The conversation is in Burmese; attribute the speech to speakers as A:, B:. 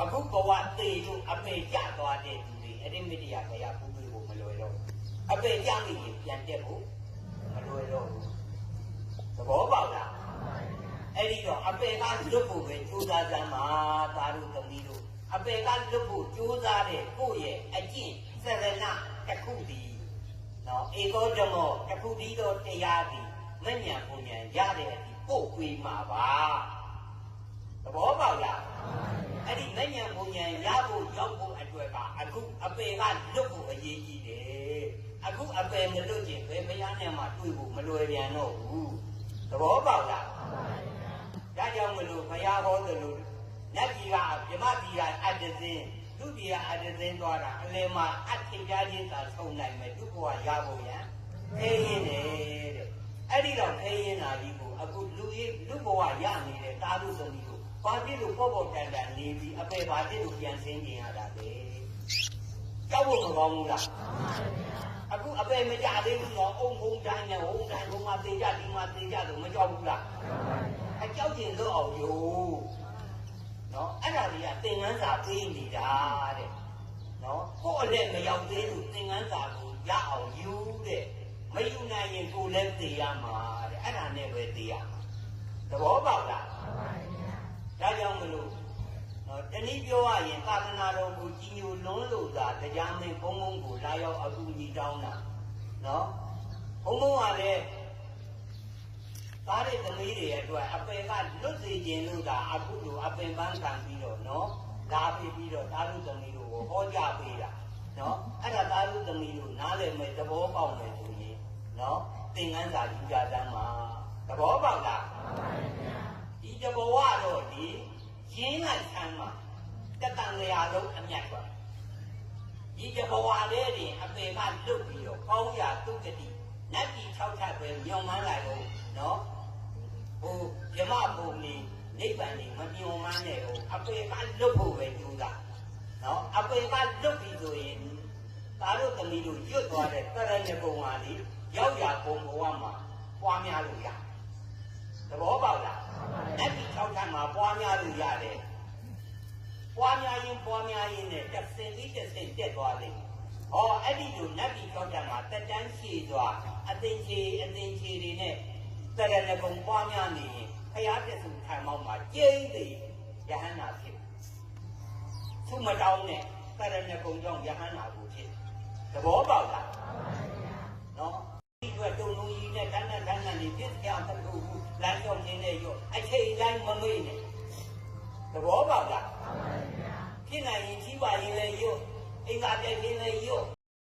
A: အခုဘဝသေးလို့အပေကြသွားတဲ့သူတွေအဲ့ဒီမိတ္တရာဘုရားပူးပြီးဖို့မလွယ်တော့ဘူးအပေကြမိရင်ပြန်တက်ဖို့မလွယ်တော့ဘူးသဘောပေါက်လားအဲ့ဒီတော့အပေကလွတ်ဖို့ပဲကြိုးစားစမ်းပါသားတို့သမီးတို့အပေကလွတ်ဖို့ကြိုးစားတဲ့ကိုယ့်ရဲ့အကျင့်စရဏတစ်ခုတည်းနော်ဧကောဓမောတစ်ခုတည်းသောတရားသည်မဉ္ဇဉ်ပုံဉ္ဇဉ်ရတဲ့အထိပို့ခွေးမှာပါသဘောပေါက်လားအဲ့ ဒီလက်ညံပုံညာရဖို့ရောက်ဖို့အတွက်ကအခုအပေကလွတ်ဖို့အရေးကြီးတယ်အခုအပေမလွတ်ခြင်းဘယ်ဘုရားနဲ့မှတွေ့ဖို့မလွယ်ပြန်တော့ဘူးသဘောပေါက်လားဒါကြောင့်မလို့ဘုရားဟောတယ်လို့နတ်ကြီးကဗြမကြီးကအတ္တဇင်းသူကြီးကအတ္တဇင်းသွားတာအလယ်မှာအထင်ရှားခြင်းသာဆုံးနိုင်မယ်သူ့ဘဝရဖို့ရန်ခဲရင်တယ်တဲ့အဲ့ဒီတော့ခဲရင်တာကြီးကိုအခုလူကြီးလူဘဝရနေတဲ့တာလူသမီးကို ဘာဖြစ်လို့ပေါ့ပေါ့တန်တန်နေပြီးအပေဘာဖြစ်လို့ပြန်ဆင်းနေရတာလဲကြောက်ဖို့မကောင်းဘူးလားအခုအပေမကြသေးဘူးတော့အုံဘုံတိုင်းနဲ့ဟုံးတိုင်းဘုံမှာတေကြဒီမှာတေကြလို့မကြောက်ဘူးလားအကြောက်ကျင်လို့အောင်ယူနော်အဲ့ဒါကြီးကသင်္ကန်းစာပေးနေတာတဲ့နော်ကိုယ့်အလက်မရောက်သေးလို့သင်္ကန်းစာကိုရအောင်ယူတဲ့မယူနိုင်ရင်ကိုယ်လည်းတေရမှာတဲ့အဲ့ဒါနဲ့ပဲတေရမှာသဘောပေါက်လား ဒါကြောင့်မလို့နော် တနည်းပြောရရင်သာသနာတော်ကိုကြီးညိုလွန်းလို့သာတရားမင်းဘုံဘုံကိုလာရောက်အကူအညီတောင်းတာနော်ဘုံဘုံကလည်းသားတဲ့သမီးတွေအတွက်အပယ်ကလွတ်စေခြင်းလို့သာအခုလိုအပင်ပန်းခံပြီးတော့နော်လာပြီးပြီးတော့သားတို့သမီးတို့ကိုဟောကြားပေးတာနော်အဲ့ဒါသားတို့သမီးတို့နားလည်မယ်သဘောပေါက်မယ်ဆိုရင်နော်သင်္ကန်းစာယူကြတမ်းမှာသဘောပေါက်လား ဒီတဘဝတော့ဒီရင်းလိုက်ဆန်းမှာတ တန်လျာလုံးအမြတ်ပါဒီတဘဝလေးတင်အပေကလွတ်ပြီးတော့ကောင်းရာသုကတိနတ်ပြည်၆ထပ်ပဲညောင်မန်းလိုက်တော့နော်ဟိုယမဘုံနေနိဗ္ဗာန်นี่မမြုံမန်းနဲ့ဟိုအပေကလွတ်ဖို့ပဲကြိုးစားနော်အပေကလွတ်ပြီဆိုရင်သားတို့သမီးတို့ရွတ်သွားတဲ့တရဏဂုံဟာလေရောက်ရဘုံဘဝမှာပွားများလို့ရသဘောပေါက်လားနတ်ပြည်၆ထပ်မှာပွားများလို့ရတယ်။ ပွားများရင်ပွားများရင်နဲ့တစ်စင်ပြီးတစ်စင်တက်သွားလိမ့်မယ်။ဟောအဲ့ဒီလိုနတ်ပြည်၆ထပ်မှာတက်တန်းရှည်သွားအသင်ချေအသင်ချေတွေနဲ့တရဏဂုံပွားများနေရင်ဖရာပြည့်စုံခံမောက်မှာကျိမ့်သေးယဟန္တာဖြစ်။သူမတောင်းနဲ့တရဏဂုံကြောင့်ယဟန္တာကိုဖြစ်။သဘောပေါက်လား။နော်ဒီအတွက်တုံလုံးကြီးနဲ့တန်းတန်းတန်းတန်းနေပြစ်ကြမလို့ဘူးလမ်းကြောင်းချင်းနဲ့ရောအချိန်တိုင်းမမေ့နဲ့သဘောပေါ က်လားဖြစ်နိုင်ရင်ကြီးပါရ